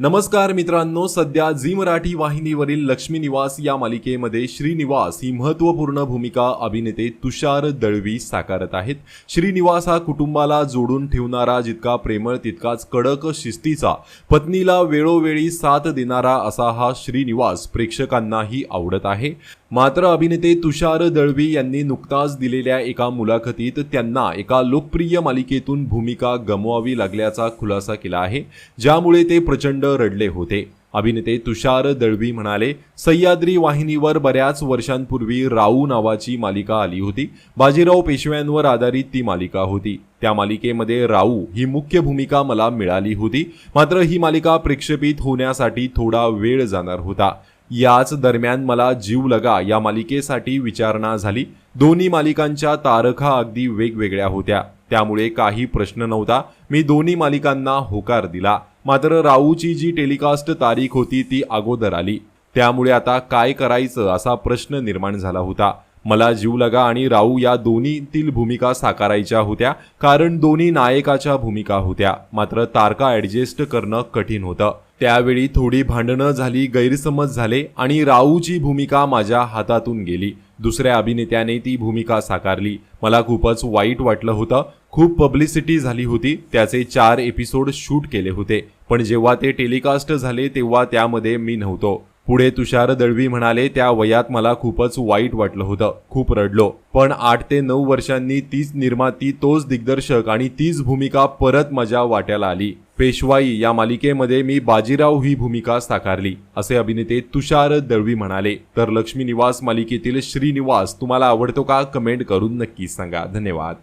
नमस्कार मित्रांनो सध्या झी मराठी वाहिनीवरील लक्ष्मी निवास या मालिकेमध्ये श्रीनिवास ही महत्त्वपूर्ण भूमिका अभिनेते तुषार दळवी साकारत आहेत. श्रीनिवास हा कुटुंबाला जोडून ठेवणारा जितका प्रेमळ तितकाच कडक शिस्तीचा पत्नीला वेळोवेळी साथ देणारा असा हा श्रीनिवास प्रेक्षकांनाही आवडत आहे. मात्र अभिनेते तुषार दळवी यांनी नुकताच दिलेल्या एका मुलाखतीत त्यांना एका लोकप्रिय मालिकेतून भूमिका गमवावी लागल्याचा खुलासा केला आहे ज्यामुळे ते प्रचंड रडले होते. अभिनेते तुषार दळवी म्हणाले सह्याद्री वाहिनीवर बऱ्याच वर्षांपूर्वी राऊ नावाची मालिका आली होती. बाजीराव पेशव्यांवर आधारित ती मालिका होती. त्या मालिकेमध्ये राऊ ही मुख्य भूमिका मला मिळाली होती. मात्र ही मालिका प्रक्षेपित होण्यासाठी थोडा वेळ जाणार होता. याच दरम्यान मला जीव लगा या मालिकेसाठी विचारणा झाली. दोन्ही मालिकांच्या तारखा अगदी वेगवेगळ्या होत्या. त्यामुळे काही प्रश्न नव्हता. मी दोन्ही मालिकांना होकार दिला. मात्र राऊची जी टेलिकास्ट तारीख होती ती अगोदर आली. त्यामुळे आता काय करायचं असा प्रश्न निर्माण झाला होता. मला जीव लगा आणि राऊ या दोन्हीतील भूमिका साकारायच्या होत्या कारण दोन्ही नायकाच्या भूमिका होत्या. मात्र तारका ऍडजस्ट करणं कठीण होतं. त्यावेळी थोडी भांडणं झाली गैरसमज झाले आणि राऊची भूमिका माझ्या हातातून गेली. दुसऱ्या अभिनेत्याने ती भूमिका साकारली. मला खूपच वाईट वाटलं होतं. खूप पब्लिसिटी झाली होती. त्याचे चार एपिसोड शूट केले होते. पण जेव्हा ते टेलिकास्ट झाले तेव्हा त्यामध्ये मी नव्हतो. पुढे तुषार दळवी म्हणाले त्या वयात मला खूपच वाईट वाटलं होतं. खूप रडलो. पण आठ ते नऊ वर्षांनी तीच निर्माती तोच दिग्दर्शक आणि तीच भूमिका परत माझ्या वाट्याला आली. पेशवाई या मालिकेमध्ये मी बाजीराव ही भूमिका साकारली असे अभिनेते तुषार दळवी म्हणाले. तर लक्ष्मी निवास मालिकेतील श्रीनिवास तुम्हाला आवडतो का? कमेंट करून नक्की सांगा. धन्यवाद.